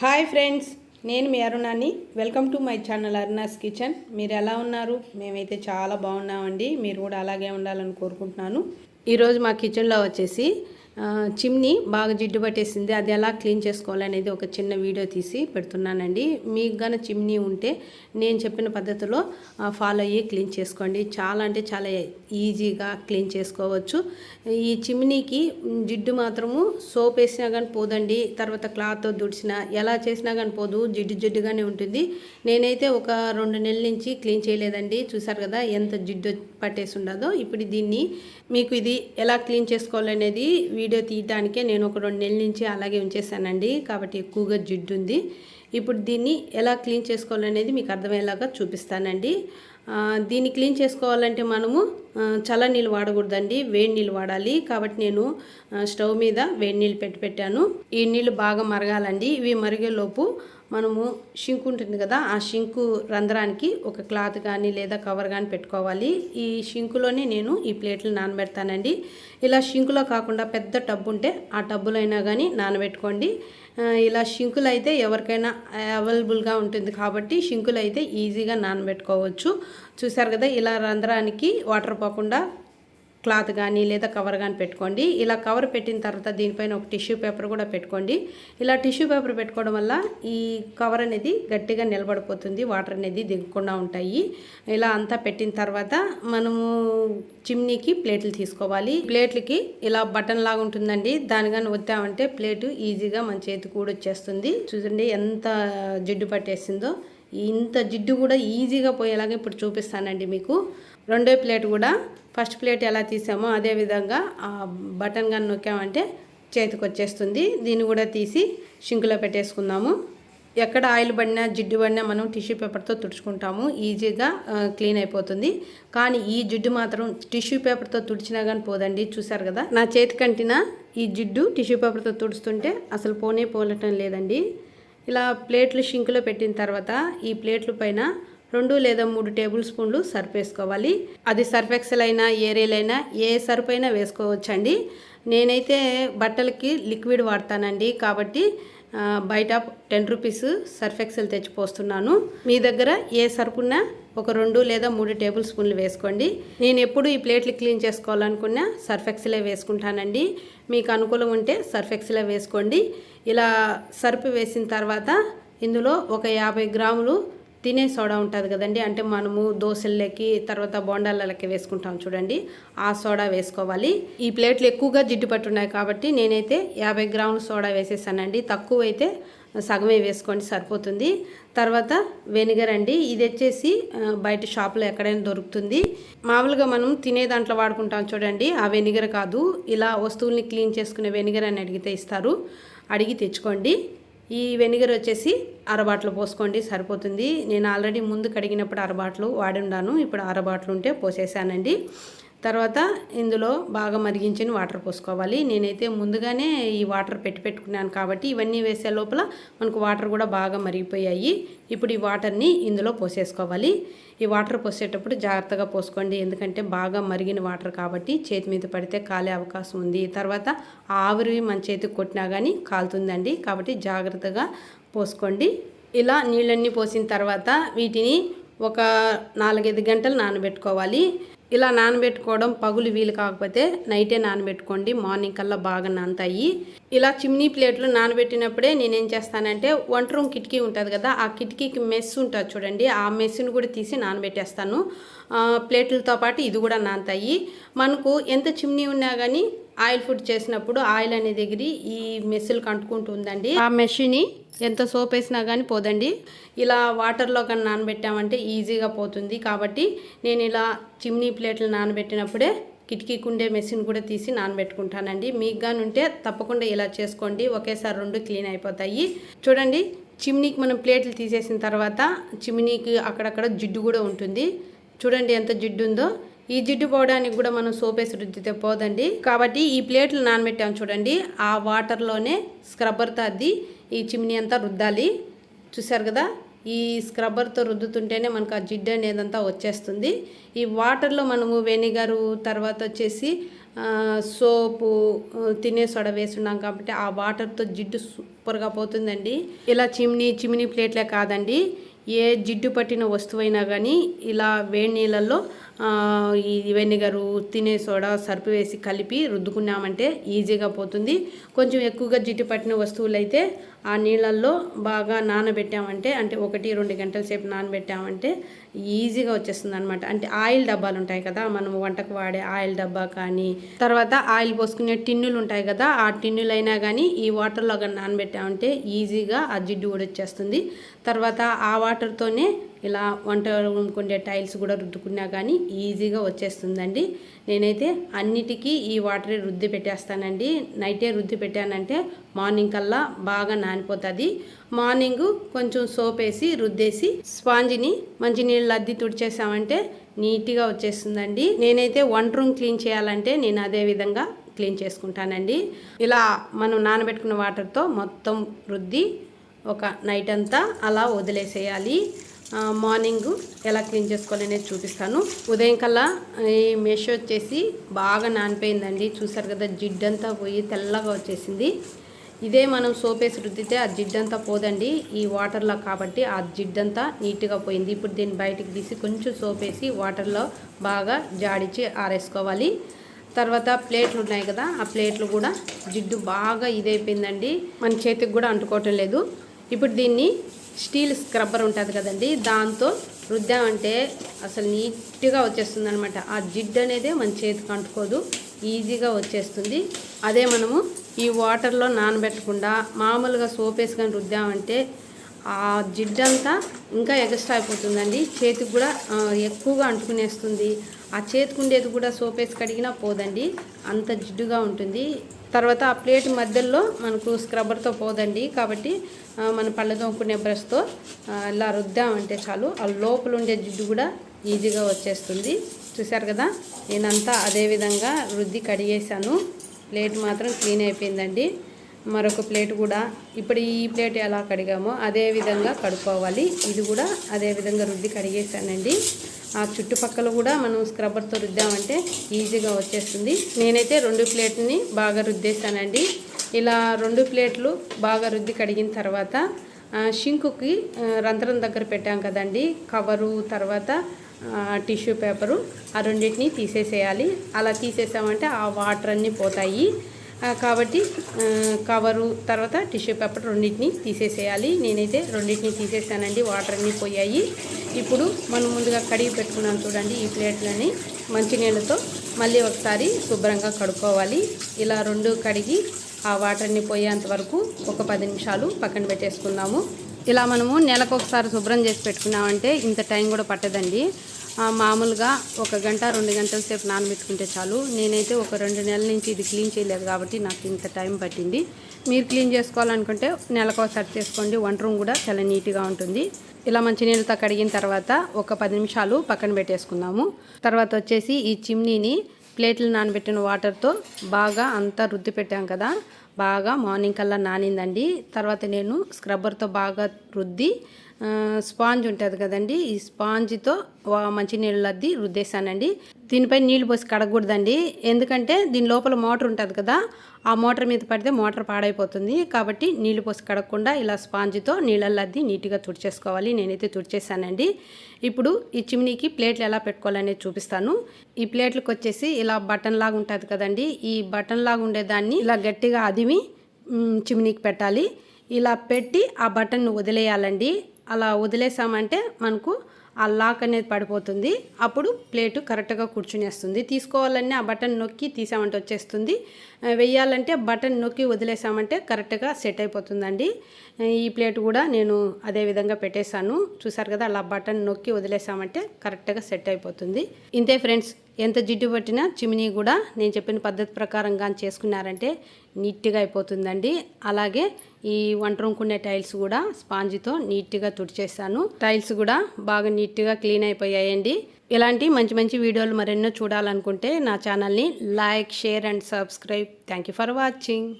Hi friends నేను మీ అరుణాని. Welcome to my channel Aruna's kitchen. మీరు ఎలా ఉన్నారు? మేమైతే చాలా బాగున్నామండి. మీరు కూడా అలాగే ఉండాలని కోరుకుంటున్నాను. ఈరోజు మా కిచెన్లో వచ్చేసి చిమ్నీ బాగా జిడ్డు పట్టేసింది. అది ఎలా క్లీన్ చేసుకోవాలనేది ఒక చిన్న వీడియో తీసి పెడుతున్నానండి. మీకు గన చిమ్నీ ఉంటే నేను చెప్పిన పద్ధతిలో ఫాలో అయ్యి క్లీన్ చేసుకోండి. చాలా అంటే చాలా ఈజీగా క్లీన్ చేసుకోవచ్చు. ఈ చిమ్నీకి జిడ్డు మాత్రము సోప్ వేసినా కానీ పోదండి. తర్వాత క్లాత్ దుడిచినా ఎలా చేసినా కానీ పోదు. జిడ్డు జిడ్డుగానే ఉంటుంది. నేనైతే ఒక రెండు నెలల నుంచి క్లీన్ చేయలేదండి. చూసారు కదా ఎంత జిడ్డు పట్టేసి ఉండదో. ఇప్పుడు దీన్ని మీకు ఇది ఎలా క్లీన్ చేసుకోవాలనేది వీడియో తీయడానికే నేను ఒక రెండు నెలల నుంచి అలాగే ఉంచేసానండి కాబట్టి ఎక్కువగా జిడ్డు ఉంది. ఇప్పుడు దీన్ని ఎలా క్లీన్ చేసుకోవాలనేది మీకు అర్థమయ్యేలాగా చూపిస్తానండి. దీన్ని క్లీన్ చేసుకోవాలంటే మనము చల్ల నీళ్ళు వాడకూడదండి. వేడి నీళ్ళు వాడాలి. కాబట్టి నేను స్టవ్ మీద వేడి నీళ్ళు పెట్టి పెట్టాను. ఈ నీళ్ళు బాగా మరగాలండి. ఇవి మరిగేలోపు మనము షింక్ ఉంటుంది కదా ఆ షింకు రంధ్రానికి ఒక క్లాత్ కానీ లేదా కవర్ కానీ పెట్టుకోవాలి. ఈ షింకులోనే నేను ఈ ప్లేట్లు నానబెడతానండి. ఇలా షింకులో కాకుండా పెద్ద టబ్ ఉంటే ఆ టబ్బులో అయినా కానీ నానబెట్టుకోండి. ఇలా షింకులు అయితే ఎవరికైనా అవైలబుల్గా ఉంటుంది కాబట్టి షింకులు అయితే ఈజీగా నానబెట్టుకోవచ్చు. చూసారు కదా ఇలా రంధ్రానికి వాటర్ పోకుండా క్లాత్ కానీ లేదా కవర్ కానీ పెట్టుకోండి. ఇలా కవర్ పెట్టిన తర్వాత దీనిపైన ఒక టిష్యూ పేపర్ కూడా పెట్టుకోండి. ఇలా టిష్యూ పేపర్ పెట్టుకోవడం వల్ల ఈ కవర్ అనేది గట్టిగా నిలబడిపోతుంది వాటర్ అనేది దిగకుండా ఉంటాయి. ఇలా అంతా పెట్టిన తర్వాత మనము చిమ్నీకి ప్లేట్లు తీసుకోవాలి. ప్లేట్లకి ఇలా బటన్ లాగా ఉంటుందండి. దాని కానీ వద్దామంటే ప్లేటు ఈజీగా మన చేతికి కూడా వచ్చేస్తుంది చూడండి ఎంత జిడ్డు పట్టేసిందో. ఇంత జిడ్డు కూడా ఈజీగా పోయేలాగా ఇప్పుడు చూపిస్తానండి మీకు. రెండో ప్లేట్ కూడా ఫస్ట్ ప్లేట్ ఎలా తీసామో అదే విధంగా ఆ బటన్ కానీ నొక్కామంటే చేతికి వచ్చేస్తుంది. దీన్ని కూడా తీసి షింకులో పెట్టేసుకుందాము. ఎక్కడ ఆయిల్ పడినా జిడ్డు పడినా మనం టిష్యూ పేపర్తో తుడుచుకుంటాము. ఈజీగా క్లీన్ అయిపోతుంది. కానీ ఈ జిడ్డు మాత్రం టిష్యూ పేపర్తో తుడిచినా కానీ పోదండి. చూసారు కదా? నా చేతి కంటిన ఈ జిడ్డు టిష్యూ పేపర్తో తుడుస్తుంటే అసలు పోనే పోలటం లేదండి. ఇలా ప్లేట్లు షింకులో పెట్టిన తర్వాత ఈ ప్లేట్ల పైన రెండు లేదా మూడు టేబుల్ స్పూన్లు సర్పేసుకోవాలి అది సర్ఫ్ ఎక్సెల్ అయినా ఏరియల్ అయినా ఏ సర్ఫ్ అయినా వేసుకోవచ్చండి. నేనైతే బట్టలకి లిక్విడ్ వాడతానండి. కాబట్టి బయట టెన్ రూపీస్ సర్ఫ్ ఎక్సెల్ మీ దగ్గర ఏ సర్ఫ్ ఉన్నా ఒక రెండు లేదా మూడు టేబుల్ స్పూన్లు వేసుకోండి. నేను ఎప్పుడు ఈ ప్లేట్లు క్లీన్ చేసుకోవాలనుకున్నా సర్ఫ్ ఎక్సెలే వేసుకుంటానండి. మీకు అనుకూలం ఉంటే సర్ఫ్ ఎక్సెలే వేసుకోండి. ఇలా సర్ఫ్ వేసిన తర్వాత ఇందులో ఒక యాభై గ్రాములు తినే సోడా ఉంటుంది కదండి. అంటే మనము దోశలకి తర్వాత బోండాలకి వేసుకుంటాం చూడండి. ఆ సోడా వేసుకోవాలి. ఈ ప్లేట్లు ఎక్కువగా జిడ్డు పట్టున్నాయి కాబట్టి నేనైతే యాభై గ్రాముల సోడా వేసేసానండి. తక్కువ అయితే సగమే వేసుకోండి సరిపోతుంది. తర్వాత వెనిగర్ అండి ఇది వచ్చేసి బయట షాప్లో ఎక్కడైనా దొరుకుతుంది. మామూలుగా మనం తినే దాంట్లో వాడుకుంటాం చూడండి ఆ వెనిగర్ కాదు. ఇలా వస్తువుల్ని క్లీన్ చేసుకునే వెనిగర్ అని అడిగితే ఇస్తారు. అడిగి తెచ్చుకోండి. ఈ వెనిగర్ వచ్చేసి అరబాట్లు పోసుకోండి సరిపోతుంది. నేను ఆల్రెడీ ముందు కడిగినప్పుడు అరబాట్లు వాడి ఉన్నాను ఇప్పుడు అరబాట్లు ఉంటే పోసేసానండి. తర్వాత ఇందులో బాగా మరిగించిన వాటర్ పోసుకోవాలి. నేనైతే ముందుగానే ఈ వాటర్ పెట్టి పెట్టుకున్నాను కాబట్టి ఇవన్నీ వేసే లోపల మనకు వాటర్ కూడా బాగా మరిగిపోయాయి. ఇప్పుడు ఈ వాటర్ని ఇందులో పోసేసుకోవాలి. ఈ వాటర్ పోసేటప్పుడు జాగ్రత్తగా పోసుకోండి. ఎందుకంటే బాగా మరిగిన వాటర్ కాబట్టి చేతి మీద పడితే కాలే అవకాశం ఉంది. తర్వాత ఆవిరి మన చేతికి కొట్టినా కానీ కాలుతుందండి. కాబట్టి జాగ్రత్తగా పోసుకోండి. ఇలా నీళ్ళన్నీ పోసిన తర్వాత వీటిని ఒక నాలుగైదు గంటలు నానబెట్టుకోవాలి. ఇలా నానబెట్టుకోవడం పగులు వీలు కాకపోతే నైటే నానబెట్టుకోండి. మార్నింగ్ కల్లా బాగా నానతాయి. ఇలా చిమ్నీ ప్లేట్లు నానబెట్టినప్పుడే నేనేం చేస్తానంటే వంట రూమ్ కిటికీ ఉంటుంది కదా ఆ కిటికీకి మెస్ ఉంటుంది చూడండి. ఆ మెస్సును కూడా తీసి నానబెట్టేస్తాను. ప్లేట్లతో పాటు ఇది కూడా నానతాయి. మనకు ఎంత చిమ్నీ ఉన్నా కానీ ఆయిల్ ఫుడ్ చేసినప్పుడు ఆయిల్ అనే దగ్గర ఈ మెస్సులకు అంటుకుంటుందండి ఆ మెషిని ఎంత సోప్ వేసినా కానీ పోదండి. ఇలా వాటర్లో కానీ నానబెట్టామంటే ఈజీగా పోతుంది. కాబట్టి నేను ఇలా చిమ్నీ ప్లేట్లు నానబెట్టినప్పుడే కిటికీ కుండే మెషిన్ కూడా తీసి నానబెట్టుకుంటానండి. మీకు కానీ ఉంటే తప్పకుండా ఇలా చేసుకోండి. ఒకేసారి రెండు క్లీన్ అయిపోతాయి. చూడండి చిమ్నీకి మనం ప్లేట్లు తీసేసిన తర్వాత చిమ్నీకి అక్కడక్కడ జిడ్డు కూడా ఉంటుంది. చూడండి ఎంత జిడ్డు ఉందో. ఈ జిడ్డు పోవడానికి కూడా మనం సోప్ వేసి రుద్దితే పోదండి. కాబట్టి ఈ ప్లేట్లు నానబెట్టాం చూడండి. ఆ వాటర్లోనే స్క్రబ్బర్తో అది ఈ చిమ్నీ అంతా రుద్దాలి. చూసారు కదా? ఈ స్క్రబ్బర్తో రుద్దుతుంటేనే మనకు ఆ జిడ్డు అనేదంతా వచ్చేస్తుంది. ఈ వాటర్లో మనము వెనిగరు తర్వాత వచ్చేసి సోపు తినే సొడ వేసున్నాం కాబట్టి ఆ వాటర్తో జిడ్డు సూపర్గా పోతుందండి. ఇలా చిమ్నీ చిమ్నీ ప్లేట్లే కాదండి. ఏ జిడ్డు పట్టిన వస్తువైనా కానీ ఇలా వేడి నీళ్ళల్లో ఈ వెనిగరు తినే సోడా సర్పు వేసి కలిపి రుద్దుకున్నామంటే ఈజీగా పోతుంది. కొంచెం ఎక్కువగా జిడ్డు పట్టిన వస్తువులు అయితే ఆ నీళ్ళల్లో బాగా నానబెట్టామంటే అంటే ఒకటి రెండు గంటల సేపు నానబెట్టామంటే ఈజీగా వచ్చేస్తుంది అనమాట అంటే ఆయిల్ డబ్బాలు ఉంటాయి కదా మనం వంటకు వాడే ఆయిల్ డబ్బా కానీ తర్వాత ఆయిల్ పోసుకునే టిన్నులు ఉంటాయి కదా ఆ టిన్నులు అయినా కానీ ఈ వాటర్లో కానీ నానబెట్టామంటే ఈజీగా ఆ జిడ్డు కూడా వచ్చేస్తుంది తర్వాత ఆ వాటర్తోనే ఇలా వంట రూమ్కుండే టైల్స్ కూడా రుద్దుకున్నా కానీ ఈజీగా వచ్చేస్తుందండి. నేనైతే అన్నిటికీ ఈ వాటరే రుద్ది పెట్టేస్తానండి. నైటే రుద్ది పెట్టానంటే మార్నింగ్ కల్లా బాగా నానిపోతుంది. మార్నింగ్ కొంచెం సోప్ వేసి రుద్దేసి స్పాంజిని మంచినీళ్ళు అద్ది తుడిచేసామంటే నీట్గా వచ్చేస్తుందండి. నేనైతే వంట రూమ్ క్లీన్ చేయాలంటే నేను అదే విధంగా క్లీన్ చేసుకుంటానండి. ఇలా మనం నానబెట్టుకున్న వాటర్తో మొత్తం రుద్ది ఒక నైట్ అంతా అలా వదిలేసేయాలి. మార్నింగ్ ఎలా క్లీన్ చేసుకోవాలనేది చూపిస్తాను. ఉదయం కల్లా ఈ మెష్ వచ్చేసి బాగా నానిపోయిందండి. చూసారు కదా జిడ్డంతా పోయి తెల్లగా వచ్చేసింది. ఇదే మనం సోప్ వేసి రుద్దితే ఆ జిడ్డంతా పోదండి. ఈ వాటర్లో కాబట్టి ఆ జిడ్డంతా నీట్గా పోయింది. ఇప్పుడు దీన్ని బయటికి తీసి కొంచెం సోప్ వేసి వాటర్లో బాగా జాడిచి ఆరేసుకోవాలి. తర్వాత ప్లేట్లు ఉన్నాయి కదా ఆ ప్లేట్లు కూడా జిడ్డు బాగా ఇదైపోయిందండి. మన చేతికి కూడా అంటుకోవటం లేదు. ఇప్పుడు దీన్ని స్టీల్ స్క్రబ్బర్ ఉంటుంది కదండి దాంతో రుద్దామంటే అసలు నీట్గా వచ్చేస్తుంది అనమాట ఆ జిడ్ అనేది మన చేతికి అంటుకోదు ఈజీగా వచ్చేస్తుంది. అదే మనము ఈ వాటర్లో నానబెట్టకుండా మామూలుగా సోప్ వేసుకొని రుద్దామంటే ఆ జిడ్డంతా ఇంకా ఎగస్ట్రా అయిపోతుందండి. చేతికి కూడా ఎక్కువగా అంటుకునేస్తుంది. ఆ చేతికి ఉండేది కూడా సోప్ వేసి కడిగినా పోదండి. అంత జిడ్డుగా ఉంటుంది. తర్వాత ఆ ప్లేట్ మధ్యలో మనకు స్క్రబ్బర్తో పోదండి. కాబట్టి మన పళ్ళ తోముకునే బ్రష్తో ఇలా రుద్దామంటే చాలు. ఆ లోపల ఉండే జిడ్డు కూడా ఈజీగా వచ్చేస్తుంది. చూసారు కదా? నేనంతా అదే విధంగా రుద్ది కడిగేశాను. ప్లేట్ మాత్రం క్లీన్ అయిపోయిందండి. మరొక ప్లేట్ కూడా ఇప్పుడు ఈ ప్లేట్ ఎలా కడిగామో అదే విధంగా కడుక్కోవాలి. ఇది కూడా అదే విధంగా రుద్ది కడిగేసానండి ఆ చుట్టుపక్కల కూడా మనం స్క్రబ్బర్తో రుద్దామంటే ఈజీగా వచ్చేస్తుంది. నేనైతే రెండు ప్లేట్ని బాగా రుద్దేశానండి. ఇలా రెండు ప్లేట్లు బాగా రుద్ది కడిగిన తర్వాత షింకుకి రంధ్రం దగ్గర పెట్టాం కదండి. కవరు తర్వాత టిష్యూ పేపరు ఆ రెండింటిని తీసేసేయాలి. అలా తీసేసామంటే ఆ వాటర్ అన్నీ పోతాయి. కాబట్టి కవరు తర్వాత టిష్యూ పేపర్ రెండింటిని తీసేసేయాలి. నేనైతే రెండింటిని తీసేసానండి వాటర్ అన్నీ పోయాయి. ఇప్పుడు మనం ముందుగా కడిగి పెట్టుకున్నాను చూడండి ఈ ప్లేట్లని మంచినీళ్ళతో మళ్ళీ ఒకసారి శుభ్రంగా కడుక్కోవాలి. ఇలా రెండు కడిగి ఆ వాటర్ని పోయేంత వరకు ఒక పది నిమిషాలు పక్కన పెట్టేసుకుందాము ఇలా మనము నెలకు ఒకసారి శుభ్రం చేసి పెట్టుకున్నామంటే ఇంత టైం కూడా పట్టదండి. మామూలుగా ఒక గంట రెండు గంటల సేపు నానబెట్టుకుంటే చాలు. నేనైతే ఒక రెండు నెలల నుంచి ఇది క్లీన్ చేయలేదు కాబట్టి నాకు ఇంత టైం పట్టింది. మీరు క్లీన్ చేసుకోవాలనుకుంటే నెలకు చేసుకోండి. వంట రూమ్ కూడా చాలా నీట్గా ఉంటుంది. ఇలా మంచినీళ్ళతో కడిగిన తర్వాత ఒక పది నిమిషాలు పక్కన పెట్టేసుకుందాము. తర్వాత వచ్చేసి ఈ చిమ్నీని ప్లేట్లు నానబెట్టిన వాటర్తో బాగా అంతా రుద్ది పెట్టాం కదా. బాగా మార్నింగ్ కల్లా నానిందండి. తర్వాత నేను స్క్రబ్బర్తో బాగా రుద్ది స్పాంజ్ ఉంటుంది కదండి ఈ స్పాంజ్తో మంచినీళ్ళు అద్ది రుద్దేశానండి. దీనిపై నీళ్ళు పోసి కడగకూడదండి. ఎందుకంటే దీని లోపల మోటార్ ఉంటుంది కదా ఆ మోటార్ మీద పడితే మోటార్ పాడైపోతుంది. కాబట్టి నీళ్ళు పోసి కడగకుండా ఇలా స్పాంజ్తో నీళ్ళల్లద్ది నీట్గా తుడిచేసుకోవాలి. నేనైతే తుడిచేసానండి ఇప్పుడు ఈ చిమ్నీకి ప్లేట్లు ఎలా పెట్టుకోవాలనేది చూపిస్తాను. ఈ ప్లేట్లకు వచ్చేసి ఇలా బటన్ లాగా ఉంటుంది కదండి ఈ బటన్ లాగా ఉండేదాన్ని ఇలా గట్టిగా అదిమి చిమ్నీకి పెట్టాలి. ఇలా పెట్టి ఆ బటన్ను వదిలేయాలండి. అలా వదిలేసామంటే మనకు ఆ లాక్ అనేది పడిపోతుంది. అప్పుడు ప్లేటు కరెక్ట్గా కూర్చునేస్తుంది. తీసుకోవాలన్నీ ఆ బటన్ నొక్కి తీసామంటే వచ్చేస్తుంది. వెయ్యాలంటే బటన్ నొక్కి వదిలేసామంటే కరెక్ట్గా సెట్ అయిపోతుందండి. ఈ ప్లేట్ కూడా నేను అదే విధంగా పెట్టేశాను. చూసారు కదా అలా బటన్ నొక్కి వదిలేసామంటే కరెక్ట్గా సెట్ అయిపోతుంది. ఇంతే ఫ్రెండ్స్ ఎంత జిడ్డు పట్టినా చిమినీ కూడా నేను చెప్పిన పద్ధతి ప్రకారంగా చేసుకున్నారంటే నీట్గా అయిపోతుందండి. అలాగే ఈ వంట రూమ్కునే టైల్స్ కూడా స్పాంజితో నీట్గా తుడిచేసాను టైల్స్ కూడా బాగా నీట్గా క్లీన్ అయిపోయాయండి. ఇలాంటి మంచి మంచి వీడియోలు మరెన్నో చూడాలనుకుంటే నా ఛానల్ని like share and subscribe. Thank you for watching.